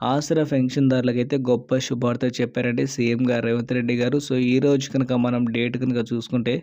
ఆసరా పెన్షన్దారులకు అయితే గొప్ప శుభార్త చెప్పారండి సీఎం గారు రేవంత్ రెడ్డి గారు. సో ఈ రోజు కనుక మనం డేట్ కనుక చూసుకుంటే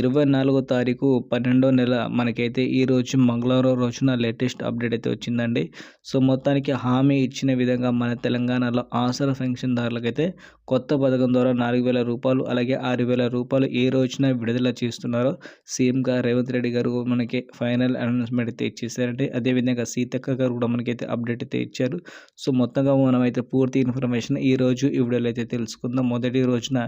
ఇరవై నాలుగో తారీఖు పన్నెండో నెల మనకైతే ఈ రోజు మంగళవారం రోజున లేటెస్ట్ అప్డేట్ అయితే వచ్చిందండి. సో మొత్తానికి హామీ ఇచ్చిన విధంగా మన తెలంగాణలో ఆసరా పెన్షన్దారులకైతే కొత్త పథకం ద్వారా నాలుగు వేల రూపాయలు అలాగే ఆరు వేల రూపాయలు ఏ రోజున విడుదల చేస్తున్నారో సీఎం గారు రేవంత్ రెడ్డి గారు మనకి ఫైనల్ అనౌన్స్మెంట్ అయితే ఇచ్చేసారంటే అదేవిధంగా సీతక్క గారు కూడా మనకైతే అప్డేట్ అయితే ఇచ్చారు. సో మొత్తంగా మనమైతే పూర్తి ఇన్ఫర్మేషన్ ఈ రోజు ఈ వీడియోలో అయితే తెలుసుకుందాం. మొదటి రోజున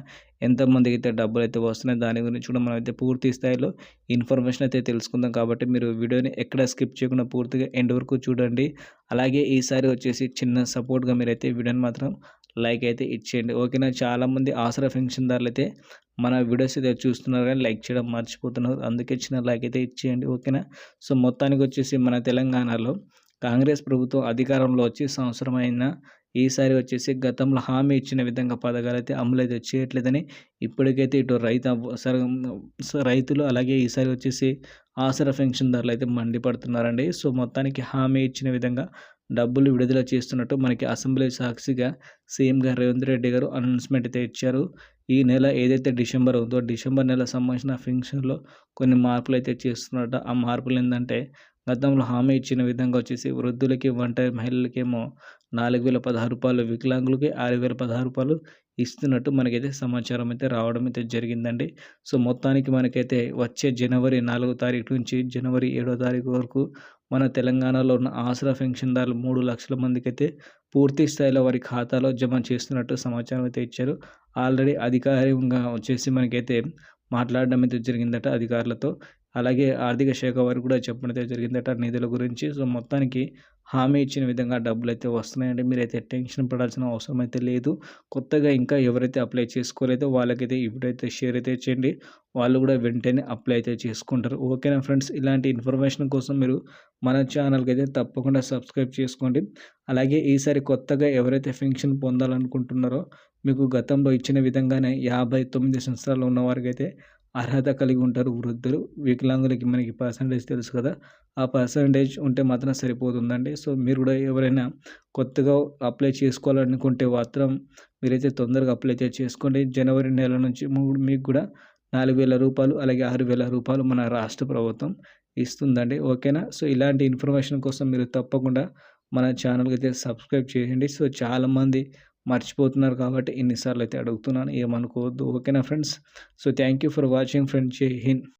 ఎంతమందికి అయితే డబ్బులు అయితే వస్తున్నాయి దాని గురించి కూడా మనమైతే పూర్తి స్థాయిలో ఇన్ఫర్మేషన్ అయితే తెలుసుకుందాం. కాబట్టి మీరు వీడియోని ఎక్కడ స్కిప్ చేయకుండా పూర్తిగా ఎండ్ వరకు చూడండి. అలాగే ఈసారి వచ్చేసి చిన్న సపోర్ట్గా మీరైతే వీడియోని మాత్రం లైక్ అయితే ఇచ్చేయండి. ఓకేనా? చాలామంది ఆసరా పెన్షన్దారులు అయితే మన వీడియోస్ అయితే చూస్తున్నారు కానీ లైక్ చేయడం మర్చిపోతున్నారు. అందుకే చిన్న లైక్ అయితే ఇచ్చేయండి. ఓకేనా? సో మొత్తానికి వచ్చేసి మన తెలంగాణలో కాంగ్రెస్ ప్రభుత్వం అధికారంలో వచ్చి సంవత్సరమైన ఈసారి వచ్చేసి గతంలో హామీ ఇచ్చిన విధంగా పథకాలు అయితే అమలు అయితే చేయట్లేదని ఇప్పటికైతే ఇటు రైతు రైతులు అలాగే ఈసారి వచ్చేసి ఆసరా పెన్షన్దారులు అయితే మండిపడుతున్నారండి. సో మొత్తానికి హామీ ఇచ్చిన విధంగా డబ్బులు విడుదల చేస్తున్నట్టు మనకి అసెంబ్లీ సాక్షిగా సీఎం గారు రేవంత్ రెడ్డి గారు అనౌన్స్మెంట్ అయితే ఇచ్చారు. ఈ నెల ఏదైతే డిసెంబర్ ఉందో డిసెంబర్ నెల సంబంధించిన ఫంక్షన్లో కొన్ని మార్పులు అయితే చేస్తున్నట్టు ఆ మార్పులు ఏంటంటే గతంలో హామీ ఇచ్చిన విధంగా వచ్చేసి వృద్ధులకి ఒంటరి మహిళలకేమో నాలుగు వేల పదహారు రూపాయలు వికలాంగులకి ఆరు వేల పదహారు రూపాయలు ఇస్తున్నట్టు మనకైతే సమాచారం అయితే రావడం అయితే జరిగిందండి. సో మొత్తానికి మనకైతే వచ్చే జనవరి నాలుగో తారీఖు నుంచి జనవరి ఏడో తారీఖు వరకు మన తెలంగాణలో ఉన్న ఆసరా పెన్షన్దారులు మూడు లక్షల మందికి అయితే పూర్తి స్థాయిలో వారి ఖాతాలో జమ చేస్తున్నట్టు సమాచారం అయితే ఇచ్చారు. ఆల్రెడీ అధికారికంగా వచ్చేసి మనకైతే మాట్లాడడం అయితే జరిగిందట అధికారులతో. అలాగే ఆర్థిక శాఖ వారు కూడా చెప్పడం అయితే జరిగిందట నిధుల గురించి. సో మొత్తానికి హామీ ఇచ్చిన విధంగా డబ్బులు అయితే వస్తున్నాయండి. మీరైతే టెన్షన్ పడాల్సిన అవసరం అయితే లేదు. కొత్తగా ఇంకా ఎవరైతే అప్లై చేసుకోలేదో వాళ్ళకైతే ఇప్పుడైతే షేర్ అయితే చేయండి వాళ్ళు కూడా వెంటనే అప్లై అయితే చేసుకుంటారు. ఓకేనా ఫ్రెండ్స్? ఇలాంటి ఇన్ఫర్మేషన్ కోసం మీరు మన ఛానల్కి అయితే తప్పకుండా సబ్స్క్రైబ్ చేసుకోండి. అలాగే ఈసారి కొత్తగా ఎవరైతే పెన్షన్ పొందాలనుకుంటున్నారో మీకు గతంలో ఇచ్చిన విధంగానే యాభై తొమ్మిది సంవత్సరాలు ఉన్న అయితే అర్హత కలిగి ఉంటారు వృద్ధులు. వికలాంగులకి మనకి పర్సంటేజ్ తెలుసు కదా. ఆ పర్సంటేజ్ ఉంటే మాత్రం సరిపోతుందండి. సో మీరు కూడా ఎవరైనా కొత్తగా అప్లై చేసుకోవాలనుకుంటే మాత్రం మీరైతే తొందరగా అప్లై చేసుకోండి. జనవరి నెల నుంచి మీకు కూడా నాలుగు వేల రూపాయలు అలాగే ఆరు వేల రూపాయలు మన రాష్ట్ర ప్రభుత్వం ఇస్తుందండి. ఓకేనా? సో ఇలాంటి ఇన్ఫర్మేషన్ కోసం మీరు తప్పకుండా మన ఛానల్కి అయితే సబ్స్క్రైబ్ చేయండి. సో చాలామంది మర్చిపోతున్నారు కాబట్టి ఇన్నిసార్లు అయితే అడుగుతున్నాను ఏమనుకోవద్దు. ఓకేనా friends? So thank you for watching friends. Jai Hind.